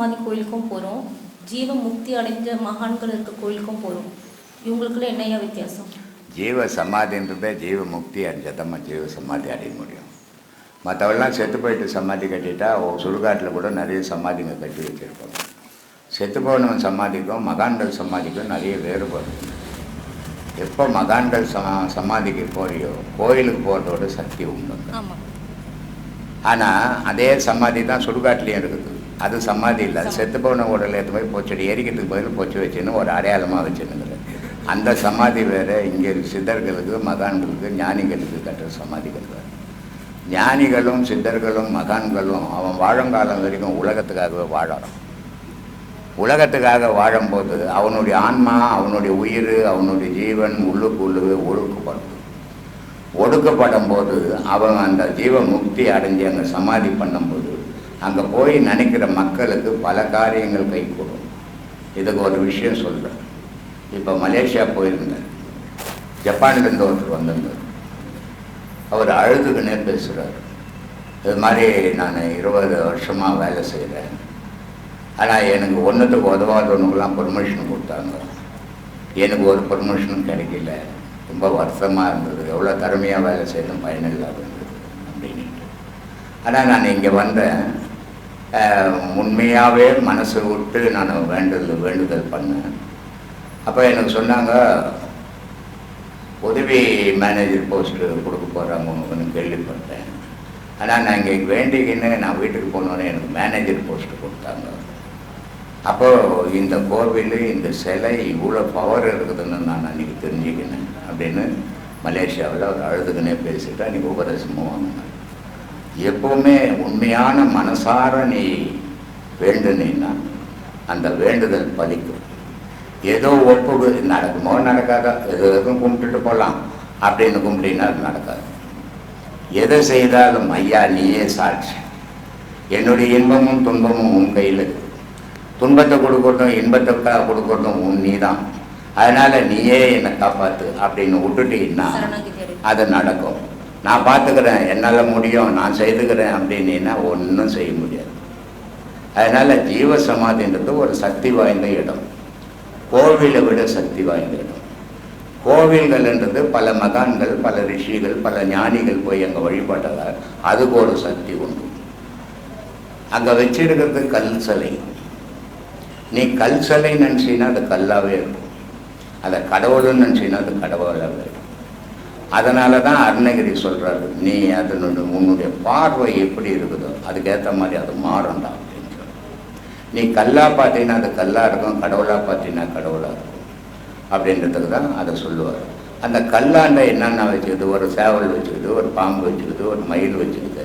சமாதி கோயிலுக்கும் போகிறோம் ஜீவ முக்தி அடைஞ்ச மகான்கள் இருக்க கோயிலுக்கும் போகிறோம் இவங்களுக்குள்ள என்ன ஐயா வித்தியாசம்? ஜீவ சமாதின்றதே ஜீவ முக்தி அடைஞ்சதம்மா ஜீவ சமாதி அடைய முடியும். மற்றவெல்லாம் செத்து போயிட்டு சமாதி கட்டிட்டா சுடுகாட்டில் கூட நிறைய சமாதிங்க கட்டி வச்சுருப்பாங்க செத்து போனவன் சமாதிக்கும் மகான்கள் சமாதிக்கும் நிறைய வேறுபாடு. எப்போ மகான்கள் சமா சமாதிக்கு போறியோ கோயிலுக்கு போகிறதோட சக்தி உண்டு. ஆனால் அதே சமாதி தான் சுடுகாட்டிலையும் இருக்குது. அது சமாதி இல்லை. அது செத்து போன உடல் எடுத்து போய் போச்சடி எரிக்கிறதுக்கு பதில் பொச்சு வச்சுன்னு ஒரு அடையாளமாக வச்சுருந்துரு அந்த சமாதி வேறு இங்கே சித்தர்களுக்கு மகான்களுக்கு ஞானிகளுக்கு கட்டுற சமாதிகள் வேறு ஞானிகளும் சித்தர்களும் மகான்களும் அவன் வாழுங்காலம் வரைக்கும் உலகத்துக்காகவே வாழறான். உலகத்துக்காக வாழும்போது அவனுடைய ஆன்மா அவனுடைய உயிர் அவனுடைய ஜீவன் உள்ளுக்கு உள்ளுக்கு ஒழுக்கப்படும் ஒடுக்கப்படும். போது அவன் அந்த ஜீவ முக்தி அடைஞ்சு அங்கே சமாதி பண்ணும்போது அங்கே போய் நினைக்கிற மக்களுக்கு பல காரியங்கள் கைகூடும். இதுக்கு ஒரு விஷயம் சொல்கிறேன் இப்போ மலேசியா போயிருந்தேன். ஜப்பான்லேருந்து ஒருத்தர் வந்திருந்தார். அவர் அழுதுகினே பேசுகிறார் இது மாதிரி நான் இருபது வருஷமாக வேலை செய்கிறேன் ஆனால் எனக்கு ஒன்றுத்துக்கு உதவாதவனுக்கெல்லாம் பெர்மிஷன் கொடுத்தாங்க. எனக்கு ஒரு பெர்மிஷனும் கிடைக்கல. ரொம்ப வருத்தமாக இருந்தது. எவ்வளோ திறமையாக வேலை செய்யணும் பயனில்லாத இருந்தது. அப்படின்ட்டு. ஆனால் நான் இங்கே வந்தேன். உண்மையாகவே மனசு விட்டு நான் வேண்டுதல் வேண்டுதல் பண்ணேன். அப்போ எனக்கு சொன்னாங்க உதவி மேனேஜர் போஸ்ட்டு கொடுக்க போகிறாங்க உனக்குன்னு கேள்விப்பட்டேன். ஆனால் நான் இங்கே வேண்டிக்கின்னு நான் வீட்டுக்கு போனோன்னே எனக்கு மேனேஜர் போஸ்ட்டு கொடுத்தாங்க. அப்போது இந்த கோவில் இந்த சிலை இவ்வளோ பவர் இருக்குதுன்னு நான் அன்றைக்கி தெரிஞ்சுக்கினேன். அப்படின்னு மலேசியாவில் அவர் அழுதுகினே பேசிட்டு அன்றைக்கி உபதேசமும் வாங்கினேன் எப்போவுமே உண்மையான மனசார நீ வேண்டுனீன்னா அந்த வேண்டுதல் பலிக்கும். ஏதோ ஒப்புகு நடக்குமோ நடக்காதோ? எது எதுவும் கும்பிட்டுட்டு போகலாம் அப்படின்னு கும்பிட்டீங்கன்னா அது நடக்காது. எதை செய்தாலும் ஐயா நீயே சாட்சி. என்னுடைய இன்பமும் துன்பமும் உன் கையில் துன்பத்தை கொடுக்கறதும் இன்பத்தை கொடுக்கறதும் உன் நீ தான் அதனால் நீயே என்னை காப்பாற்று அப்படின்னு விட்டுட்டீங்கன்னா அது நடக்கும். நான் பார்த்துக்கிறேன் என்னால் முடியும் நான் செய்துக்கிறேன் அப்படின்னா ஒன்றும் செய்ய முடியாது. அதனால் ஜீவ சமாதின்றது ஒரு சக்தி வாய்ந்த இடம். கோவிலை விட சக்தி வாய்ந்த இடம். கோவில்கள்ன்றது பல மகான்கள் பல ரிஷிகள் பல ஞானிகள் போய் அங்கே வழிபட்டதால் அதுக்கு ஒரு சக்தி உண்டு. அங்கே வச்சிருக்கிறது கல் சிலை. நீ கல் சிலை நினச்சின்னா அது கல்லாகவே இருக்கும். அதை கடவுள்னு நினச்சின்னா அது கடவுளாகவே இருக்கும். அதனால தான் அருணகிரி சொல்கிறாரு நீ அதனுடைய உன்னுடைய பார்வை எப்படி இருக்குதோ அதுக்கேற்ற மாதிரி அது மாறும்டா அப்படின்னு சொல்லி நீ கல்லா பார்த்தீங்கன்னா அது கல்லாக இருக்கும் கடவுளாக பார்த்தீங்கன்னா கடவுளாக இருக்கும் அப்படின்றதுக்கு தான் அதை சொல்லுவார். அந்த கல்லாண்ட என்னென்ன வச்சுக்குது? ஒரு சேவல் வச்சுக்குது ஒரு பாம்பு வச்சுக்குது ஒரு மயில் வச்சுக்குது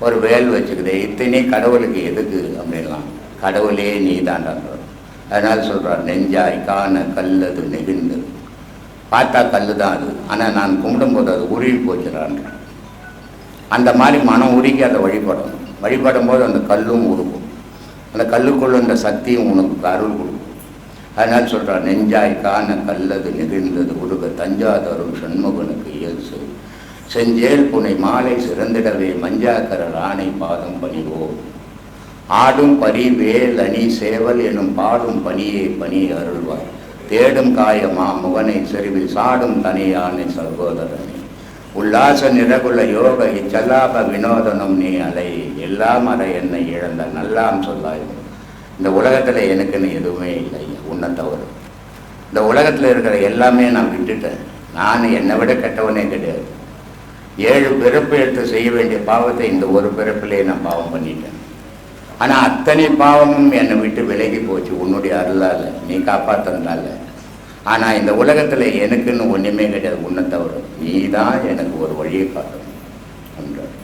ஒரு வேல் வச்சுக்குது இத்தனை கடவுளுக்கு எதுக்கு அப்படின்லாம். கடவுளே நீ தாண்டான்றார் அதனால சொல்கிறார் நெஞ்சாய் காண கல்லது நெகிழ்ந்தது பார்த்தா கல் தான் அது ஆனால் நான் கும்பிடும்போது அது உருகி போச்சுறான் அந்த மாதிரி மனம் உருகி அதை வழிபடணும் வழிபடும். போது அந்த கல்லும் உருகும். அந்த கல்லுக்குள்ள அந்த சக்தியும் உனக்கு அருள் கொடுக்கும். அதனால் சொல்கிறான் நெஞ்சாய் காண கல்லது நெகிழ்ந்தது உருக தஞ்சாதரும் சண்முகனுக்கு இயல்சு. செஞ்சேல் புனை மாலை சிறந்திடவே மஞ்சாக்கர ராணை பாதம் பணிவோம் ஆடும் பரி வேல் அணி சேவல் எனும் பாடும் பணியே பணி அருள்வாய். தேடும் காயமா முகனை செறிவில் சாடும் தனியானை சகோதரனே. உல்லாச நிறகுல யோக இச்சல்லாப வினோதனும் நீ அலை எல்லாம் அறை என்னை இழந்த நல்லாம் சொல்லாய். இந்த உலகத்தில் எனக்குன்னு எதுவுமே இல்லை உன்னை தவிர. இந்த உலகத்தில் இருக்கிற எல்லாமே நான் விட்டுட்டேன். நான் என்னை விட கெட்டவனே கிடையாது. ஏழு பிறப்பு எடுத்து செய்ய வேண்டிய பாவத்தை இந்த ஒரு பிறப்பிலே நான் பாவம் பண்ணிட்டேன். ஆனால் அத்தனை பாவமும் என்னை விட்டு விலகி போச்சு. உன்னுடைய அருளால் நீ காப்பாத்ததுனால ஆனால் இந்த உலகத்தில் எனக்குன்னு ஒன்றுமே கிடையாது. உன்னை தவிர நீ தான் எனக்கு ஒரு வழியை காட்டணும் என்றார்.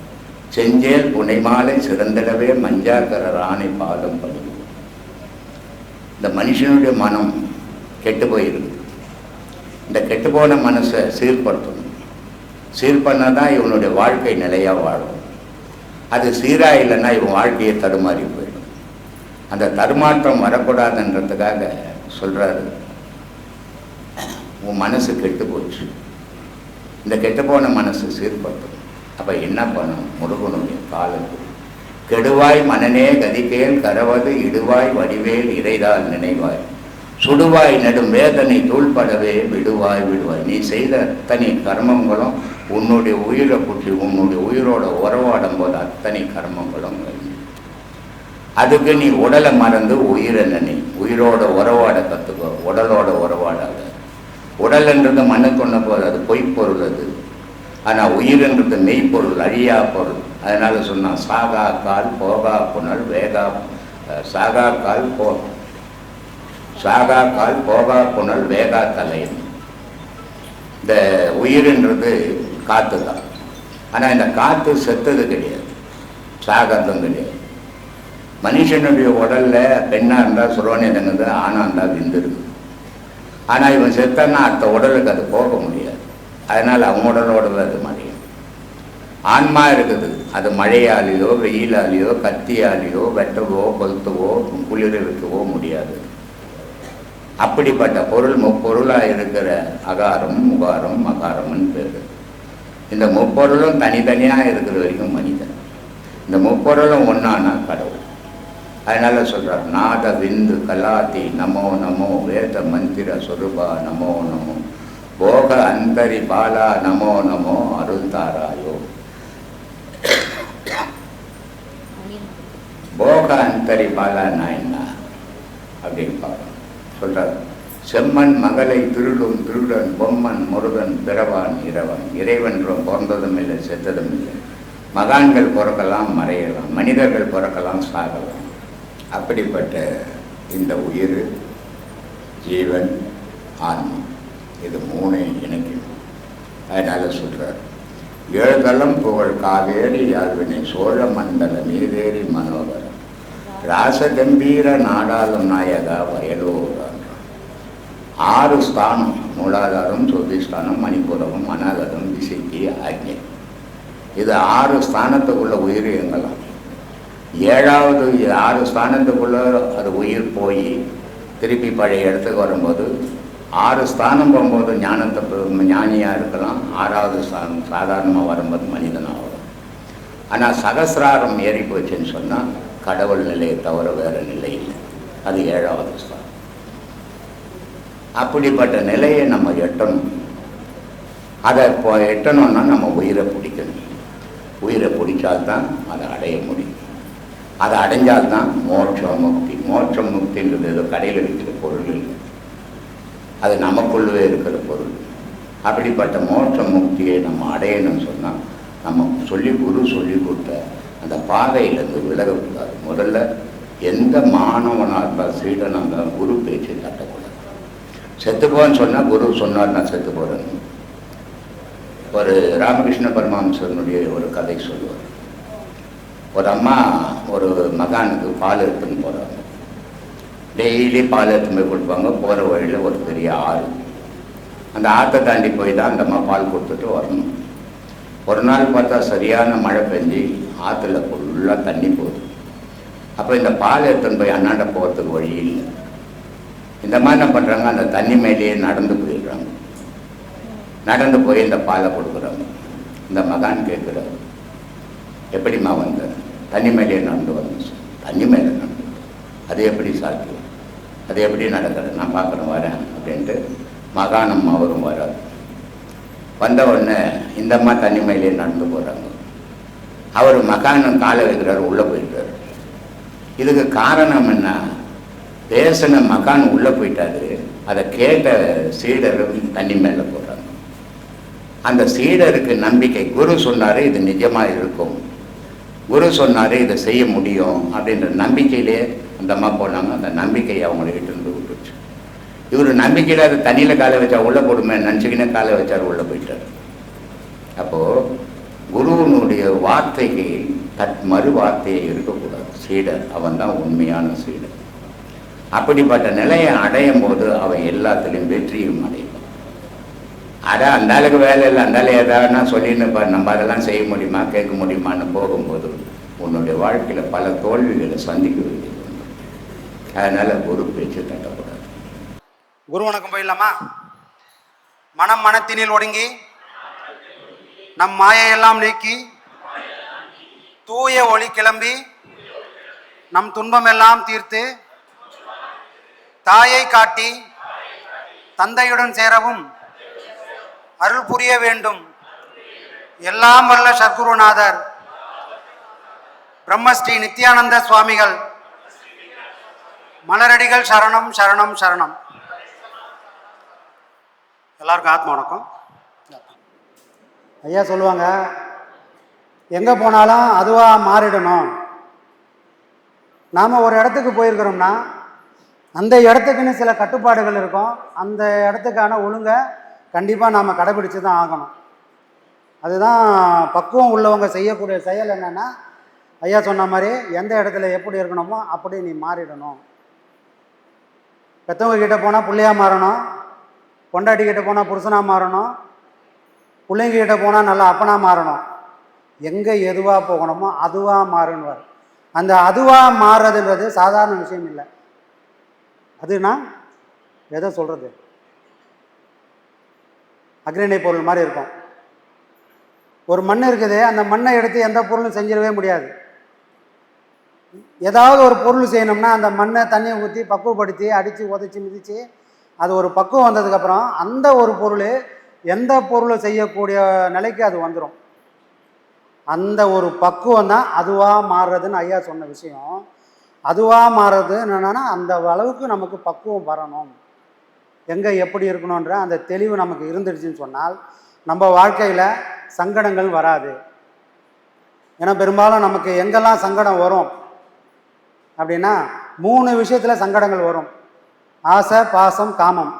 செஞ்சேல் புனைமாலை சிறந்திடவே மஞ்சாக்கர ராணி பாதம் பணிவு இந்த மனுஷனுடைய மனம் கெட்டு போயிருக்கு இந்த கெட்டுப்போன மனசை சீர்படுத்தணும். சீர் பண்ணால் தான் இவனுடைய வாழ்க்கை நிலையாக வாழும். அது சீராக இல்லைன்னா இவன் வாழ்க்கையை தடுமாறி போயிடும். அந்த தடுமாற்றம் வரக்கூடாதுன்றதுக்காக சொல்கிறாரு உன் மனசு கெட்டு போச்சு. இந்த கெட்டுப்போன மனசு சீர்பட்டும் அப்போ என்ன பண்ணும் முருகனுடைய காலுக்கு. கெடுவாய் மனநே கதிகேல் கரவது இடுவாய் வடிவேல் இறைதால் நினைவாய். சுடுவாய் நெடும் வேதனை தூள்படவே விடுவாய் விடுவாய். நீ செய்த அத்தனை கர்மங்களும் உன்னுடைய உயிரை குட்டி உன்னுடைய உயிரோட உறவாடும் போது அத்தனை கர்மங்களும் வரும். அதுக்கு நீ உடலை மறந்து உயிரை நினை. உயிரோட உறவாட கற்றுக்கோ உடலோட உறவாடாத. உடல்ன்றது மண்ணுக்கொண்ட போது அது பொய்ப்பொருள் அது. ஆனால் உயிர்ன்றது மெய்ப்பொருள் அழியா பொருள். அதனால சொன்னான் சாகா கால் போகா புனல் வேகா சாகா கால் போ சாகா கால் போகா புனல் வேகா தலைன்னு இந்த உயிர்ன்றது காற்று தான் ஆனால் இந்த காற்று செத்தது கிடையாது. சாகிறதும் கிடையாது. மனுஷனுடைய உடல்ல பெண்ணாக இருந்தால் சுரோனி தங்குது ஆணாக இருந்தால் விந்துருக்கு ஆனால் இவன் செத்தான்னா அடுத்த உடலுக்கு அது போக முடியாது. அதனால் அவன் உடலோட அது மழையும் ஆன்மா இருக்குது. அது மழையாலேயோ வெயிலாலேயோ கத்தியாலேயோ வெட்டவோ கொளுத்தவோ குளிர வைக்கவோ முடியாது. அப்படிப்பட்ட பொருள் முப்பொருளாக இருக்கிற அகாரம் முகாரம் மகாரம்னு பேர். இந்த முப்பொருளும் தனித்தனியாக இருக்கிற வரைக்கும் மனிதன். இந்த முப்பொருளும் ஒன்றானா கடவுள். அதனால் சொல்கிறார் நாத விந்து கலாதி நமோ நமோ வேத மந்திர சொருபா நமோ நமோ போக அந்தரி பாலா நமோ நமோ அருந்தாராயோ போக அந்தரி பாலான்னா என்ன? அப்படின்னு பார்க்கணும். சொல்கிறார் செம்மன் மகளை திருடும் திருடன் பொம்மன் முருகன் பிறவான் இரவன். இறைவன்றும் பிறந்ததும் இல்லை செத்ததும் இல்லை மகான்கள் பிறக்கலாம் மறையலாம். மனிதர்கள் பிறக்கலாம் சாகலாம். அப்படிப்பட்ட இந்த உயிர் ஜீவன் ஆன்மா இது மூணை இணைக்கும் அதனால் சொல்கிறார் ஏழுதளம் புகழ் காவேரி யாழ்வினை சோழ மண்டல நீதேரி மனோகரம். ராசகம்பீர நாடாளும் நாயகா வயலோ ஆறு ஸ்தானம் மூலாதாரம் சுதிஸ்தானம் மணிபுரகம் அனாகதம் விசித்தி ஆக்ஞை. இது ஆறு ஸ்தானத்துக்குள்ள உயிர் எங்கலாம்? ஏழாவது ஆறு ஸ்தானத்துக்குள்ள அது உயிர் போய் திருப்பி பழைய இடத்துக்கு வரும்போது ஆறு ஸ்தானம் போகும்போது ஞானத்தை ஞானியாக இருக்கலாம். ஆறாவது ஸ்தானம் சாதாரணமாக வரும்போது மனிதனாக வரும் ஆனால் சகசிராரம் ஏறி போச்சுன்னு சொன்னால் கடவுள் நிலையை தவிர வேறு நிலை இல்லை. அது ஏழாவது ஸ்தானம். அப்படிப்பட்ட நிலையை நம்ம எட்டணும். அதை இப்போ எட்டணும்னா நம்ம உயிரை பிடிக்கணும். உயிரை பிடிச்சால்தான் அதை அடைய முடியும். அதை அடைஞ்சால்தான் மோட்சம் முக்தி. மோட்சம் முக்தின்றது ஏதோ கடையில் இருக்கிற பொருள் இல்லை. அது நமக்குள்ளவே இருக்கிற பொருள். அப்படிப்பட்ட மோட்ச முக்தியை நம்ம அடையணும்னு சொன்னால் நம்ம சொல்லி குரு சொல்லி கொடுத்த அந்த பாதையிலேருந்து விலகக்கூடாது. முதல்ல எந்த மாணவனாக இருந்தால் சீடனாக இருந்தாலும் குரு பேச்சு தட்டக்கூடாது. செத்துப்போன்னு சொன்னால் குரு சொன்னார் நான் செத்து போகிறேன்னு ஒரு ராமகிருஷ்ண பரமாம்சனுடைய ஒரு கதை சொல்லுவார். ஒரு அம்மா ஒரு மகானுக்கு பால் எடுத்துன்னு போகிறாங்க டெய்லி பால் எடுத்துன்னு போய் கொடுப்பாங்க போகிற வழியில் ஒரு பெரிய ஆறு. அந்த ஆற்றை தாண்டி போய் தான் அந்த அம்மா பால் கொடுத்துட்டு வரணும். ஒரு நாள் பார்த்தா சரியான மழை பெஞ்சு ஆற்றுல ஃபுல்லாக தண்ணி போகுது. அப்போ இந்த பால் எடுத்துன்னு போய் அண்ணாண்ட போகிறதுக்கு வழி இல்லை. இந்த மாதிரி என்ன பண்ணுறாங்க அந்த தண்ணி மேலேயே நடந்து போயிடுறாங்க. நடந்து போய் இந்த பாலை கொடுக்குறாங்க. இந்த மகான் கேட்குறாரு எப்படிம்மா வந்த? தண்ணி மேலேயே நடந்து வந்து தண்ணி மேலே நடந்து அது எப்படி சாத்தியம்? அது எப்படி நடக்கிறது? நான் பார்க்குறேன் வரேன் அப்படின்ட்டு மகானம் அவரும் வராது வந்த உடனே இந்த அம்மா தண்ணி மேலேயே நடந்து போகிறாங்க அவர் மகானும் காலை வைக்கிறாரு உள்ளே போயிட்டாரு இதுக்கு காரணம் என்ன? பேசின மகான் உள்ளே போயிட்டாரு. அதை கேட்ட சீடரும் தண்ணி மேலே போடுறாங்க அந்த சீடருக்கு நம்பிக்கை குரு சொன்னார் இது நிஜமாக இருக்கும். குரு சொன்னார் இதை செய்ய முடியும் அப்படின்ற நம்பிக்கையிலே அந்த அம்மா போனாங்க. அந்த நம்பிக்கை அவங்களை இருந்து விட்டுச்சு இவர் நம்பிக்கையில் அதை தண்ணியில் காலை வச்சா உள்ளே போடுமே நினச்சிக்கினே காலை வச்சார் உள்ளே போயிட்டார். அப்போது குருவனுடைய வார்த்தைக்கு தட் மறு வார்த்தையை இருக்கக்கூடாது. சீடர் அவன் தான் உண்மையான சீடர். அப்படிப்பட்ட நிலையை அடையும் போது அவன் எல்லாத்துலேயும் வெற்றியும் அடையும். அதான் அந்த அளவுக்கு வேலை இல்லை அந்த அளவு ஏதாவதுனா சொல்லின்னு இப்போ நம்ம அதெல்லாம் செய்ய முடியுமா கேட்க முடியுமான்னு போகும்போது உன்னுடைய வாழ்க்கையில் பல தோல்விகளை சந்திக்க வேண்டியது. அதனால் அதனால குரு பேச்சு தட்டக்கூடாது. குரு வணக்கம் போயிடலாமா? மனம் மனத்தினில் ஒடுங்கி நம் மாயையெல்லாம் நீக்கி தூய ஒளி கிளம்பி நம் துன்பம் எல்லாம் தீர்த்து தாயை காட்டி தந்தையுடன் சேரவும் அருள் புரிய வேண்டும். எல்லாம் வல்ல சத்குருநாதர். பிரம்மஸ்ரீ நித்யானந்த சுவாமிகள். மலரடிகள் சரணம் சரணம் சரணம். எல்லாருக்கும் ஆத்ம வணக்கம். ஐயா சொல்லுவாங்க எங்கே போனாலும் அதுவாக மாறிடணும். நாம் ஒரு இடத்துக்கு போயிருக்கிறோம்னா அந்த இடத்துக்குன்னு சில கட்டுப்பாடுகள் இருக்கும். அந்த இடத்துக்கான ஒழுங்கை கண்டிப்பாக நாம் கடைபிடிச்சு தான் ஆகணும். அதுதான் பக்குவம் உள்ளவங்க செய்யக்கூடிய செயல் என்னென்னா ஐயா சொன்ன மாதிரி எந்த இடத்துல எப்படி இருக்கணுமோ அப்படி நீ மாறிடணும். பெற்றவங்க கிட்டே போனால் பிள்ளையாக மாறணும். பொண்டாட்டி கிட்டே போனால் புருஷனாக மாறணும். பிள்ளைங்க கிட்டே போனால் நல்லா அப்பனாக மாறணும். எங்கே எதுவாக போகணுமோ அதுவாக மாறுன்னுவார். அந்த அதுவாக மாறுறதுன்றது சாதாரண விஷயம் இல்லை. அதுனா எதை சொல்கிறது அக்ரிணை பொருள் மாதிரி இருக்கும். ஒரு மண் இருக்குது அந்த மண்ணை எடுத்து எந்த பொருளும் செஞ்சிடவே முடியாது. ஏதாவது ஒரு பொருள் செய்யணும்னா அந்த மண்ணை தண்ணியை ஊற்றி பக்குவப்படுத்தி அடித்து உதச்சி மிதித்து அது ஒரு பக்குவம் வந்ததுக்கப்புறம் அந்த ஒரு பொருள் எந்த பொருளை செய்யக்கூடிய நிலைக்கு அது வந்துடும் அந்த ஒரு பக்குவம் தான் அதுவாக மாறுறதுன்னு ஐயா சொன்ன விஷயம். அதுவாக மாறுறது என்னென்னா அந்த அளவுக்கு நமக்கு பக்குவம் வரணும். எங்கே எப்படி இருக்கணுன்ற அந்த தெளிவு நமக்கு இருந்துடுச்சுன்னு சொன்னால் நம்ம வாழ்க்கையில் சங்கடங்கள் வராது. ஏன்னா பெரும்பாலும் நமக்கு எங்கெல்லாம் சங்கடம் வரும் அப்படின்னா மூணு விஷயத்தில் சங்கடங்கள் வரும். ஆசை பாசம் காமம்.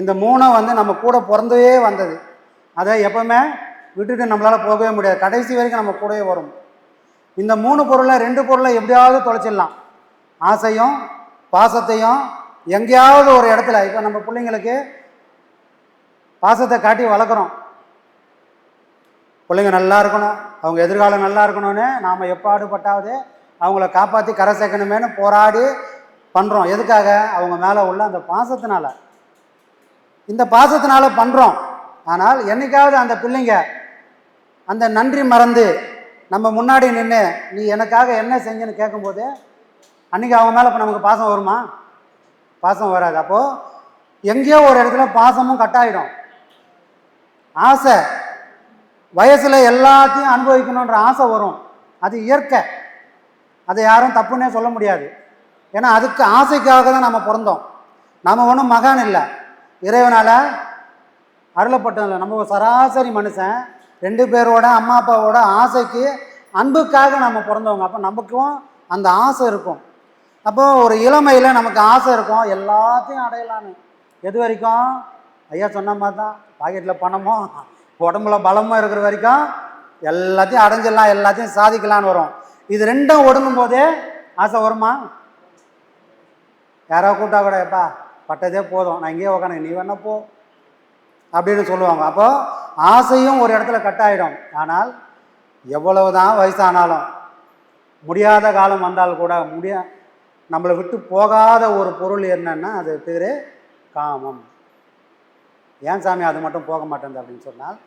இந்த மூணும் வந்து நம்ம கூட பிறந்தவே வந்தது. அதை எப்பவுமே விட்டுட்டு நம்மளால் போகவே முடியாது. கடைசி வரைக்கும் நம்ம கூடவே வரும். இந்த மூணு பொருளை ரெண்டு பொருளை எப்படியாவது தொலைச்சிடலாம். ஆசையும் பாசத்தையும் எங்கேயாவது ஒரு இடத்துல இப்போ நம்ம பிள்ளைங்களுக்கு பாசத்தை காட்டி வளர்க்குறோம் பிள்ளைங்க நல்லா இருக்கணும் அவங்க எதிர்காலம் நல்லா இருக்கணும்னு நாம் எப்பாடுபட்டாவது அவங்கள காப்பாற்றி கரை சேர்க்கணுமேனு போராடி பண்ணுறோம் எதுக்காக? அவங்க மேலே உள்ள அந்த பாசத்தினால. இந்த பாசத்தினால பண்ணுறோம் ஆனால் என்னைக்காவது அந்த பிள்ளைங்க அந்த நன்றி மறந்து நம்ம முன்னாடி நின்று நீ எனக்காக என்ன செஞ்சேன்னு கேட்கும்போது அன்றைக்கி அவங்க மேலே இப்போ நமக்கு பாசம் வருமா? பாசம் வராது. அப்போது எங்கேயோ ஒரு இடத்துல பாசமும் கட்டாயிடும். ஆசை. வயசில் எல்லாத்தையும் அனுபவிக்கணுன்ற ஆசை வரும். அது இயற்கை. அதை யாரும் தப்புன்னே சொல்ல முடியாது. ஏன்னா அதுக்கு ஆசைக்காக தான் நம்ம பிறந்தோம். நம்ம ஒன்றும் மகான் இல்லை. இறைவனால் அருளப்பட்டோம் இல்லை. நம்ம ஒரு சராசரி மனுஷன். ரெண்டு பேரோட அம்மா அப்பாவோட ஆசைக்கு அன்புக்காக நம்ம பிறந்தவங்க. அப்போ நமக்கும் அந்த ஆசை இருக்கும். அப்போ ஒரு இளமையில் நமக்கு ஆசை இருக்கும். எல்லாத்தையும் அடையலான்னு. எது வரைக்கும்? ஐயா சொன்ன மாதிரி தான். பாக்கெட்டில் பணமும் உடம்புல பலமும் இருக்கிற வரைக்கும் எல்லாத்தையும் அடைஞ்சிடலாம் எல்லாத்தையும் சாதிக்கலான்னு வரும். இது ரெண்டும் ஒடுங்கும் போதே ஆசை வருமா? யாரோ கூட்டா கூட எப்பா பட்டதே போதும். நான் இங்கேயே உக்காந்து நீ வேணா போ. அப்படின்னு சொல்லுவாங்க. அப்போது ஆசையும் ஒரு இடத்துல கட்டாயிடும் ஆனால் எவ்வளவு தான் வயசானாலும் முடியாத காலம் வந்தால் கூட முடியா நம்மளை விட்டு போகாத ஒரு பொருள் என்னன்னா அது பேர் காமம். ஏன் சாமி அது மட்டும் போக மாட்டேங்குது அப்படின்னு சொன்னால்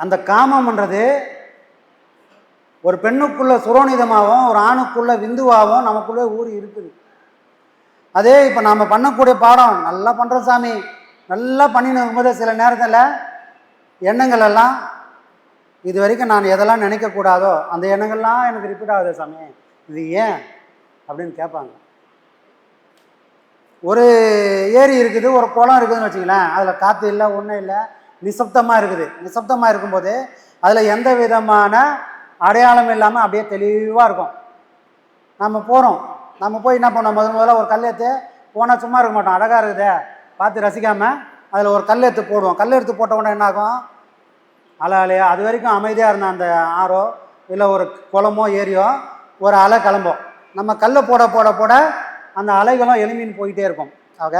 அந்த காமம்ன்றது ஒரு பெண்ணுக்குள்ள சுரோனிதமாகவும் ஒரு ஆணுக்குள்ள விந்துவாகவும் நமக்குள்ளே ஊறி இருக்குது. அதே இப்போ நாம் பண்ணக்கூடிய பாடம் நல்லா பண்ணுறோம் சாமி. நல்லா பண்ணின இருக்கும்போது சில நேரத்தில் எண்ணங்கள் எல்லாம் இது வரைக்கும் நான் எதெல்லாம் நினைக்கக்கூடாதோ அந்த எண்ணங்கள்லாம் எனக்கு ரிப்பீட் ஆகுது சாமி. இது ஏன் அப்படின்னு கேட்பாங்க. ஒரு ஏரி இருக்குது ஒரு குளம் இருக்குதுன்னு வச்சுங்களேன் அதில் காற்று இல்லை ஒன்றும் இல்லை நிசப்தமாக இருக்குது. நிசப்தமாக இருக்கும்போது அதில் எந்த விதமான அடையாளம் இல்லாமல் அப்படியே தெளிவாக இருக்கும். நம்ம போகிறோம் நம்ம போய் என்ன பண்ணோம்? முதல் முதல்ல ஒரு கல்லெடுத்து போனால் சும்மா இருக்க மாட்டோம். அழகாக இருக்குதே. பார்த்து ரசிக்காமல் அதில் ஒரு கல் எடுத்து போடுவோம். கல் எடுத்து போட்ட உடனே என்ன ஆகும்? அலை அலையா அது வரைக்கும் அமைதியாக இருந்த அந்த ஆறோ இல்லை ஒரு குளமோ ஏரியோ ஒரு அலை கிளம்போம். நம்ம கல்லை போட போட போட அந்த அலைகளும் எளிமைன்னு போயிட்டே இருக்கும். ஆக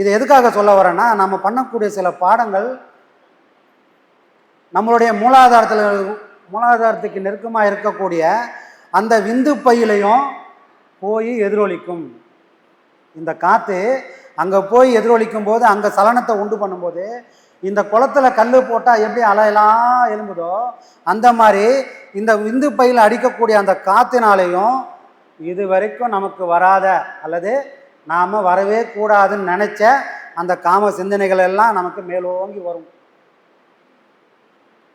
இது எதுக்காக சொல்ல வரேன்னா நம்ம பண்ணக்கூடிய சில பாடங்கள் நம்மளுடைய மூலாதாரத்தில் மூலாதாரத்துக்கு நெருக்கமாக இருக்கக்கூடிய அந்த விந்து பையிலையும் போய் எதிரொலிக்கும். இந்த காற்று அங்கே போய் எதிரொலிக்கும் போது அங்கே சலனத்தை உண்டு பண்ணும்போது இந்த குளத்துல கல் போட்டால் எப்படி அலையெல்லாம் எழும்புதோ அந்த மாதிரி இந்த விந்து பையில் அடிக்கக்கூடிய அந்த காற்றினாலேயும் இது வரைக்கும் நமக்கு வராத அல்லது நாம் வரவே கூடாதுன்னு நினச்ச அந்த காம சிந்தனைகள் எல்லாம் நமக்கு மேலோங்கி வரும்.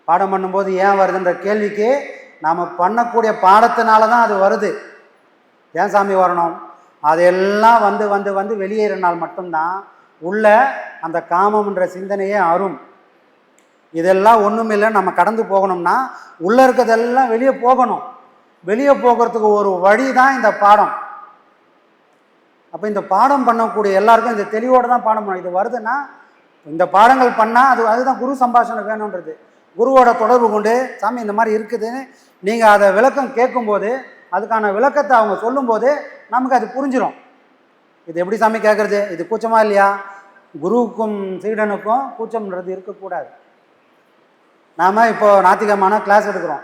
பாடம் பண்ணும்போது ஏன் வருதுன்ற கேள்விக்கு நாம் பண்ணக்கூடிய பாடத்தினால தான் அது வருது. ஏன் சாமி வரணும்? அதெல்லாம் வந்து வந்து வந்து வெளியேறினால் மட்டும்தான் உள்ள அந்த காமம்ன்ற சிந்தனையே அரும். இதெல்லாம் ஒன்றுமில்லை நம்ம கடந்து போகணும்னா உள்ளே இருக்கிறதெல்லாம் வெளியே போகணும். வெளியே போகிறதுக்கு ஒரு வழி தான் இந்த பாடம். அப்போ இந்த பாடம் பண்ணக்கூடிய எல்லாருக்கும் இந்த தெளிவோடு தான் பாடம் பண்ணணும். இது வருதுன்னா இந்த பாடங்கள் பண்ணால் அது அதுதான் குரு சம்பாஷணை வேணுன்றது. குருவோட தொடர்பு கொண்டு சாமி இந்த மாதிரி இருக்குதுன்னு நீங்கள் அதை விளக்கம் கேட்கும்போது அதுக்கான விளக்கத்தை அவங்க சொல்லும்போது நமக்கு அது புரிஞ்சிடும் இது எப்படி சாமி கேட்குறது? இது கூச்சமாக இல்லையா? குருவுக்கும் சீடனுக்கும் கூச்சம்ன்றது இருக்கக்கூடாது. நாம் இப்போது நாத்திகமான கிளாஸ் எடுக்கிறோம்.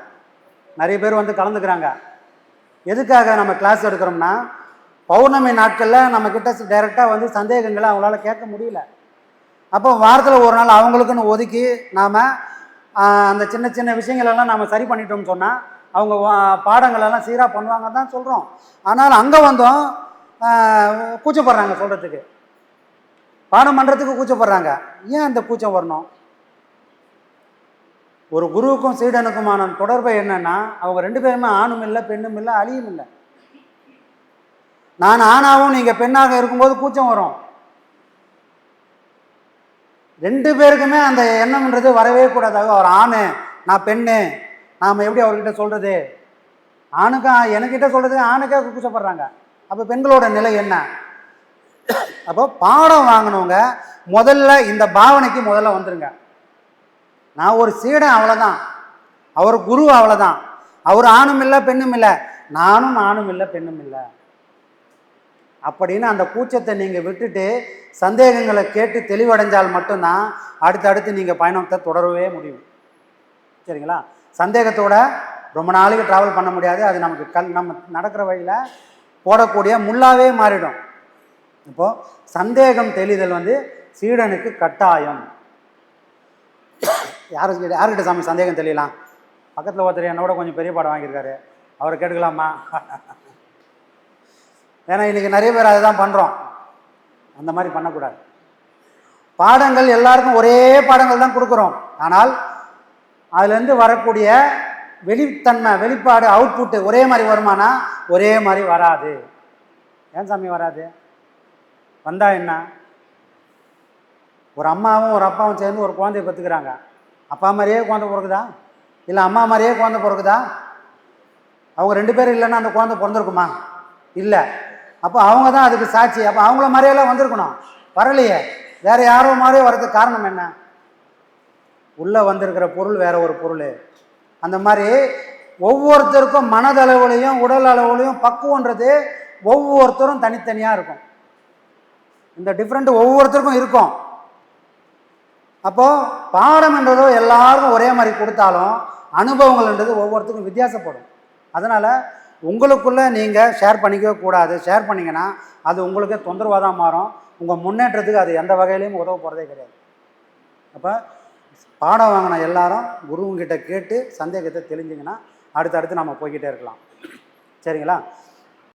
நிறைய பேர் வந்து கலந்துக்கிறாங்க. எதுக்காக நம்ம கிளாஸ் எடுக்கிறோம்னா பௌர்ணமி நாட்களில் நம்மக்கிட்ட டைரெக்டாக வந்து சந்தேகங்களை அவங்களால கேட்க முடியல. அப்போ வாரத்தில் ஒரு நாள் அவங்களுக்குன்னு ஒதுக்கி நாம் அந்த சின்ன சின்ன விஷயங்களெல்லாம் நாம் சரி பண்ணிட்டோம்னு சொன்னால் அவங்க வா- பாடங்களெல்லாம் சீராக பண்ணுவாங்க தான் சொல்கிறோம் ஆனால் அங்கே வந்தோம் கூச்சப்படுறாங்க சொல்கிறதுக்கு பாடம் பண்ணுறதுக்கு கூச்சப்படுறாங்க. ஏன் அந்த கூச்சம் வரணும்? ஒரு குருவுக்கும் சீடனுக்குமான தொடர்பு என்னன்னா அவங்க ரெண்டு பேருமே ஆணும் இல்லை பெண்ணும் இல்லை அழியும் இல்லை. நான் ஆணாவும் நீங்கள் பெண்ணாக இருக்கும்போது கூச்சம் வரும். ரெண்டு பேருக்குமே அந்த எண்ணம்ன்றது வரவே கூடாதாக. அவர் ஆணு நான் பெண்ணு நாம் எப்படி அவர்கிட்ட சொல்கிறது ஆணுக்கா எனக்கிட்ட சொல்கிறது ஆணுக்கே கூச்சப்படுறாங்க. அப்போ பெண்களோட நிலை என்ன? அப்போ பாடம் வாங்கினவங்க முதல்ல இந்த பாவனைக்கு முதல்ல வந்துருங்க. நான் ஒரு சீடன் அவ்வளோதான் அவர் குரு அவ்வளோதான் அவர் ஆணும் இல்லை பெண்ணும் இல்லை. நானும் ஆணும் இல்லை பெண்ணும் இல்லை. அப்படின்னு அந்த கூச்சத்தை நீங்கள் விட்டுட்டு சந்தேகங்களை கேட்டு தெளிவடைஞ்சால் மட்டும்தான் அடுத்தடுத்து நீங்கள் பயணத்தை தொடரவே முடியும். சரிங்களா? சந்தேகத்தோட ரொம்ப நாளைக்கு ட்ராவல் பண்ண முடியாது. அது நமக்கு கல் நம்ம நடக்கிற வழியில் போடக்கூடிய முள்ளாவே மாறிடும். இப்போது சந்தேகம் தெளிதல் வந்து சீடனுக்கு கட்டாயம். யாரு யார்கிட்ட சாமி சந்தேகம் தெரியலாம் பக்கத்தில் ஒருத்தர் என்னோட கொஞ்சம் பெரிய பாடம் வாங்கியிருக்காரு. அவரை கேட்டுக்கலாமா? ஏன்னா இன்றைக்கி நிறைய பேர் அதை தான் பண்ணுறோம் அந்த மாதிரி பண்ணக்கூடாது. பாடங்கள் எல்லாருக்கும் ஒரே பாடங்கள் தான் கொடுக்குறோம். ஆனால் அதுலேருந்து வரக்கூடிய வெளித்தன்மை வெளிப்பாடு அவுட்புட்டு ஒரே மாதிரி வருமானா ஒரே மாதிரி வராது. ஏன் சாமி வராது? வந்தால் என்ன? ஒரு அம்மாவும் ஒரு அப்பாவும் சேர்ந்து ஒரு குழந்தைய பெற்றுக்கிறாங்க. அப்பா மாதிரியே குழந்தை பிறகுதா இல்லை அம்மா மாதிரியே குழந்தை பிறகுதா அவங்க ரெண்டு பேரும் இல்லைன்னா அந்த குழந்தை பிறந்திருக்குமா? இல்லை. அப்போ அவங்க தான் அதுக்கு சாட்சி. அப்போ அவங்கள மாதிரியெல்லாம் வந்திருக்கணும். வரலையே. வேறு யாரோ மாதிரியே வர்றதுக்கு காரணம் என்ன? உள்ளே வந்திருக்கிற பொருள் வேறு ஒரு பொருள். அந்த மாதிரி ஒவ்வொருத்தருக்கும் மனதளவுலையும் உடல் அளவுலையும் பக்குவன்றது ஒவ்வொருத்தரும் தனித்தனியாக இருக்கும். இந்த டிஃப்ரெண்ட் ஒவ்வொருத்தருக்கும் இருக்கும். அப்போது பாடம்ன்றதோ எல்லாருக்கும் ஒரே மாதிரி கொடுத்தாலும் அனுபவங்கள்ன்றது ஒவ்வொருத்தருக்கும் வித்தியாசப்படும். அதனால் உங்களுக்குள்ளே நீங்கள் ஷேர் பண்ணிக்கவே கூடாது. ஷேர் பண்ணிங்கன்னா அது உங்களுக்கு தொந்தரவாக தான் மாறும். உங்கள் முன்னேற்றத்துக்கு அது எந்த வகையிலையும் உதவ போகிறதே கிடையாது. அப்போ பாடம் வாங்கின எல்லாரும் குருவங்கிட்ட கேட்டு சந்தேகத்தை தெளிஞ்சிங்கன்னா அடுத்தடுத்து நம்ம போய்கிட்டே இருக்கலாம். சரிங்களா?